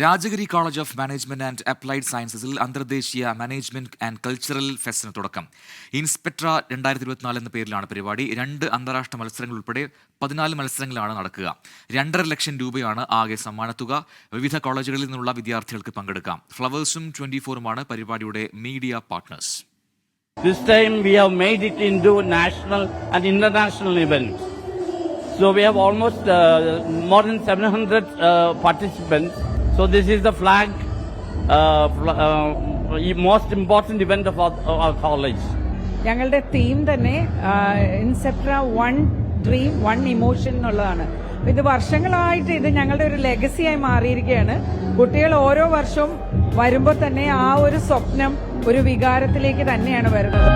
Rajagiri college of management and applied സയൻസസിൽ അന്തർദേശീയ management and cultural ഫെസ്റ്റിന് തുടക്കം. ഇൻസ്പെക്ട്ര രണ്ടായിരത്തി ഇരുപത്തിനാല് എന്ന പേരിലാണ് പരിപാടി. രണ്ട് അന്താരാഷ്ട്ര മത്സരങ്ങൾ ഉൾപ്പെടെ പതിനാല് മത്സരങ്ങളാണ് നടക്കുക. രണ്ടര ലക്ഷം രൂപയാണ് ആകെ സമ്മാനത്തുക വിവിധ കോളേജുകളിൽ നിന്നുള്ള വിദ്യാർത്ഥികൾക്ക് പങ്കെടുക്കാം. ഫ്ലവേഴ്സും ട്വന്റി ഫോറുമാണ് പരിപാടിയുടെ media partners This time we have made it into national and international events. So we have almost uh, more than 700 uh, participants. So this is the flag, uh, uh, most important event of our, of our college. ഞങ്ങളുടെ theme തന്നെ Incepta one dream one emotion എന്നുള്ളതാണ്. ഇത് വർഷങ്ങളായിട്ട് ഇത് ഞങ്ങളുടെ ഒരു ലെഗസിയായി മാറിയിരിക്കുകയാണ്. കുട്ടികൾ ഓരോ വർഷവും വരുമ്പോൾ തന്നെ ആ ഒരു സ്വപ്നം ഒരു വികാരത്തിലേക്ക് തന്നെയാണ് വരുന്നത്.